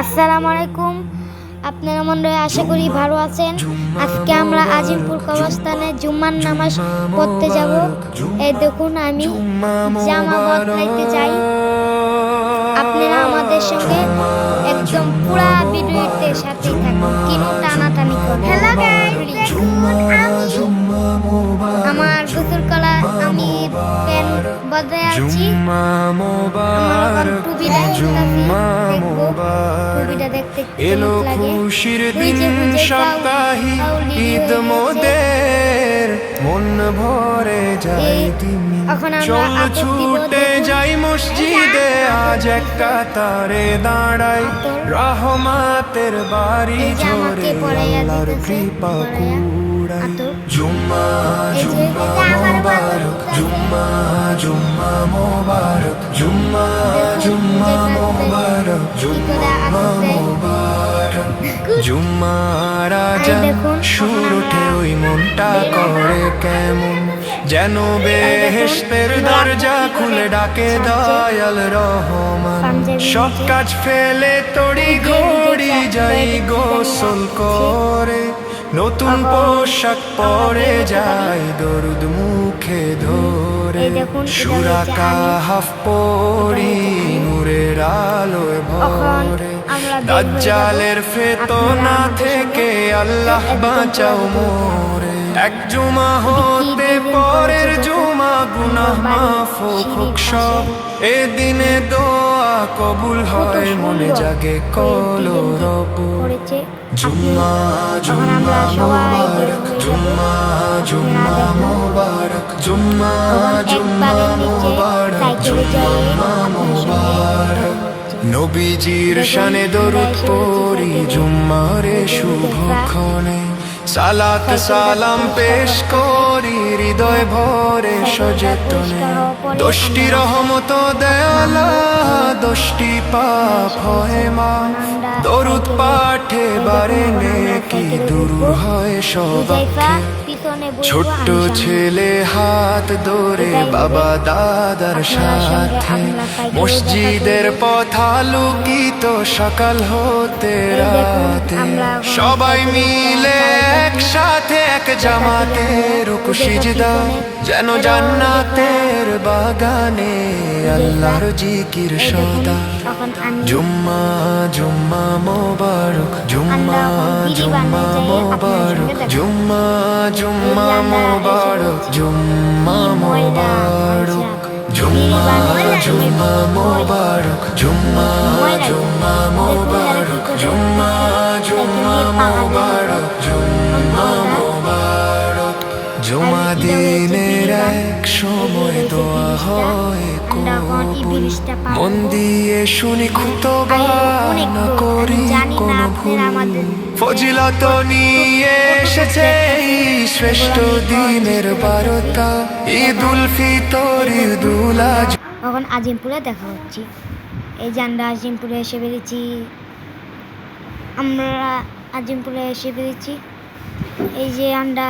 আসসালামু আলাইকুম। আপনারা মনে আশা করি ভালো আছেন। আজকে আমরা আজিমপুর কবরস্থানে জুম্মার নামাজ পড়তে যাব। এই দেখুন আমি জামা বদলাইতে যাই আপনারা আমাদের সঙ্গে একদম পুরা ভিডিওতে সাথে থাকুন। কিনো টানাটানি করুন। হ্যালো আমার গোসল কলা আমি প্যান বদলে আছি। দেখতেছি দেখতে এলো খুশির দিন সপ্তাহি ঈদ মোদের। মন ভরে যায় দিন। চল ছুটে যাই মসজিদে। আজ একটা তারে দাঁড়াই। রহমাতের বাড়ি ঝরে আল্লাহর কৃপা আতর। জুম্মা জুম্মা মোবারক। জুম্মা জুম্মা মোবারক জুম্মা জুম্মা মোবারক জুম্মা মোবারক। জুম্মা রাজা সুর ওই মনটা করে কেমন? যেন বেহেস্তের দরজা খুলে ডাকে দয়াল রহমান। সব কাজ ফেলে তড়ি ঘড়ি যাই গোসল করে। নতুন পোশাক পরে যায় দরুদ মুখে ধরে। সুরাকা হাফ পড়ি নূরের আলোয় ভরে। দাজ্জালের ফেতনা থেকে আল্লাহ বাঁচাও মোরে। এক জুমা হতে পরের পরে জুমা গুনাহ মাফ হোক সব। এ দিনে দোয়া কবুল হয় মনে জাগে কলো রব জুম্মা জুম্মা মোবারক জুম্মা। জুম্মা। মোবারক জুম্মা জুম্মা মোবারক জুম্মা মোবারক নবীজির শানে দরুদ পড়ি জুম্মারে। শুভক্ষণে সালাত সালাম পেশ করি হৃদয় ভরে সচেতন আমরা- রহমত দেয়ালা দোষটি পাপ হয় মা। দরুদ পাঠে বারে নেকি দূর হয় বসবো, ছোট্ট ছেলে হাত ধরে বাবা দাদার সাথে। মসজিদের। পথ আলোকিত সকাল হতে রাতে। সবাই মিলে। একসাথে এক জামাতে রুকু সিজদা। যেন জান্নাতের বাগানে আল্লাহর জিকির সদা। জুম্মা জুম্মা মোবারক জুম্মা জুম্মা মোবারক দেখা জুম্মা জুম্মা মোবারক। জুম্মা মোবারক। জুম্মা জুম্মা। মোবারক, জুম্মা জুম্মা মোবারক, জুম্মা জুম্মা মোবারক জুম্মা মোবারক জুমা দিনের এক সময় দোয়া হয় মন দিয়ে শুনি খুতবা না করি কোনো ভুল। ফজিলত নিয়ে এসেছে শ্রেষ্ঠ দিনের বারতা। ঈদুল ফিতর ঈদুল আজ এখন আজিমপুরে দেখা হচ্ছে। এই যে আমরা আজিমপুরে এসে পেরেছি আমরা আজিমপুরে এসে পেরেছি এই যে আমরা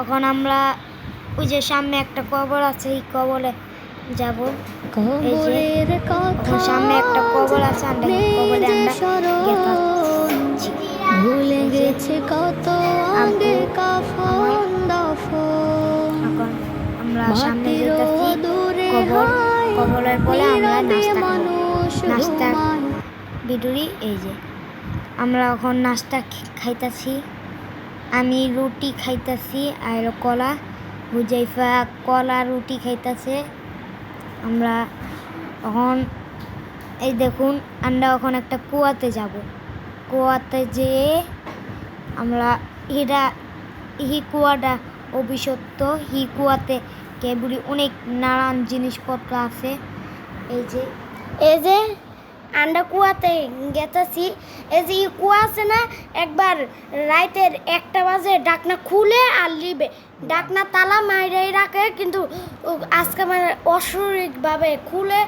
এখন আমরা ওই যে সামনে একটা কবর আছে এই কবরে যাব। এই যে সামনে একটা কবর আছে আমরা কবরে আমরা ভুলে গেছে কত আগে কাফন দাফন। আমরা সামনে যেতেছি কবর কবরের পরে আমরা নাস্তা নাস্তা। বিডুরি এই যে আমরা এখন নাস্তা খাইতাছি আমি রুটি খাইতাছি আর কলা হুজাইফা কলা রুটি খাইতাছে। আমরা এখন, এই দেখুন, আমরা ওখানে একটা কুয়াতে যাব। কুয়াতে যেয়ে আমরা এরা হি কুয়াটা অভিশপ্ত হি কুয়াতে কেবলি অনেক নানান জিনিসপত্র আছে। এই যে এই যে আন্ডা কুয়াতে গেতেছি। এই যে ই কুয়া আছে না একবার রাইতের একটা বাজে ডাকনা খুলে আর লিবে। ডাকনা তালা মাইরাই রাখে কিন্তু আজকে মানে অস্বাভাবিকভাবে খুলে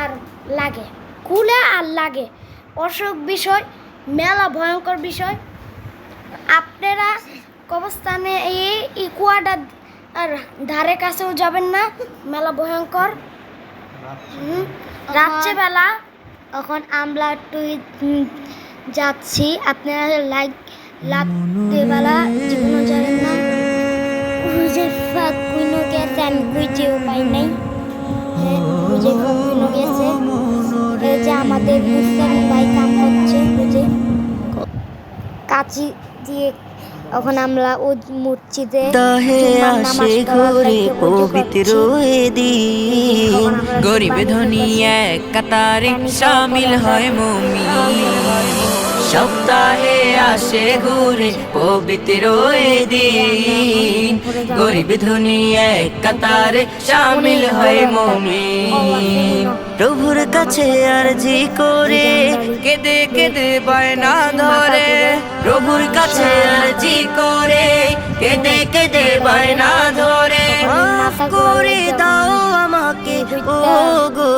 আর লাগে। খুলে আর লাগে। অসুখ বিষয় মেলা ভয়ঙ্কর বিষয়। আপনারা কবস্থানে এই কুয়াটা আর ধারে কাছেও যাবেন না মেলা ভয়ঙ্কর। রাত্রেবেলা এখন আমরা একটু যাচ্ছি। আপনারা লাইক, লাভ দেবেলা, জীবনও জানেন না। গেছে, আমি পাই নাই। হ্যাঁ গেছে। আমাদের কাচি দিয়ে এখন আমরা ও মসজিদে আসে ঘরে পবিত্র দিন গরিব ধনী এক কাতারে শামিল হয় মমি সপ্তাহে আসে ঘুরে পবিত্র দিন। গরিব ধনী কাতারে সামিল হয় মমি প্রভুর কাছে আরজি করে কেঁদে কেঁদে বায়না ধরে। প্রভুর কাছে আরজি করে কেঁদে কেঁদে বায়না ধরে। মাফ করে দাও আমাকে ও গো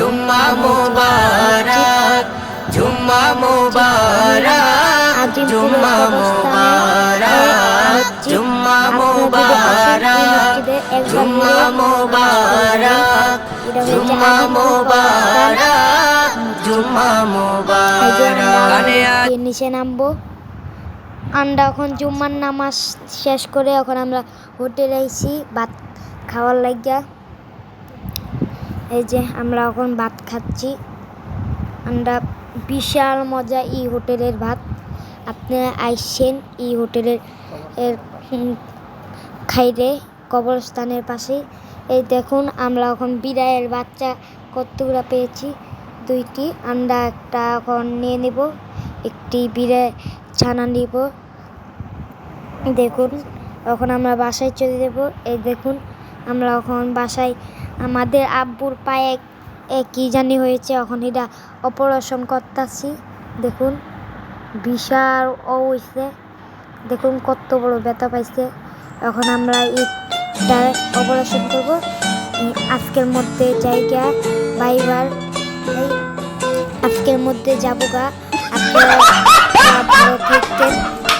জুম্মা মোবারক জুম্মা মোবারক জুম্মা মোবারক জুম্মা মোবারক জুম্মা মোবারক জুম্মা মোবারক জুম্মা মোবারক। নিচে নামবো। আমরা এখন জুম্মার নামাজ শেষ করে এখন আমরা হোটেলে আইছি ভাত খাওয়ার লাগিয়া। এই যে আমরা এখন ভাত খাচ্ছি। আমরা বিশাল মজা এই হোটেলের ভাত। আপনারা আইসেন এই হোটেলের খাইরে কবরস্থানের পাশে। এই দেখুন, আমরা এখন বিড়ালের বাচ্চা কতগুলো পেয়েছি। দুইটি, আমরা একটা এখন নিয়ে নেব, একটি বিড়ে ছানা নিব। দেখুন, এখন আমরা বাসায় চলে যাব। এই দেখুন, আমরা এখন বাসায় আমাদের আব্বুর পায়ে কি জানি হয়েছে, এখন এটা অপারেশন করতেছি। দেখুন, বিশাল ও হয়েছে দেখুন কত বড় ব্যথা পাইছে। এখন আমরা এটা অপারেশন করব। আজকের মধ্যে জায়গা বাইবার। আজকের মধ্যে যাব গা। ভালো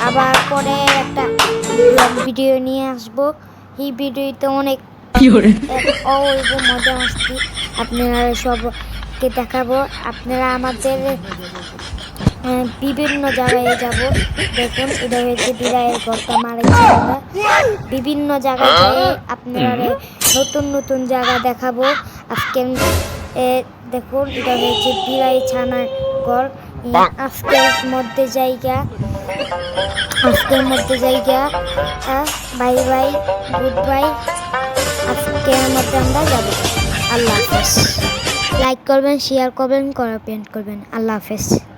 আবার পরে একটা ভিডিও নিয়ে আসব। এই ভিডিওতে অনেক অল্প মজা মাস্তি। আপনারা সবকে দেখাবো। আপনারা আমাদের বিভিন্ন জায়গায় যাব। দেখুন এটা হয়েছে ঘরটা মারেছি আমরা বিভিন্ন জায়গায় আপনারা নতুন নতুন জায়গা দেখাবো। আজকের এ, দেখুন এটা হয়েছে বিড়াই ছানার ঘর। আজকের মধ্যে জায়গা। আজকের মধ্যে জায়গা। Bye bye good bye. মধ্যে আমরা যাব। আল্লাহ হাফেজ। লাইক করবেন শেয়ার করবেন কমেন্ট করবেন। আল্লাহ হাফেজ।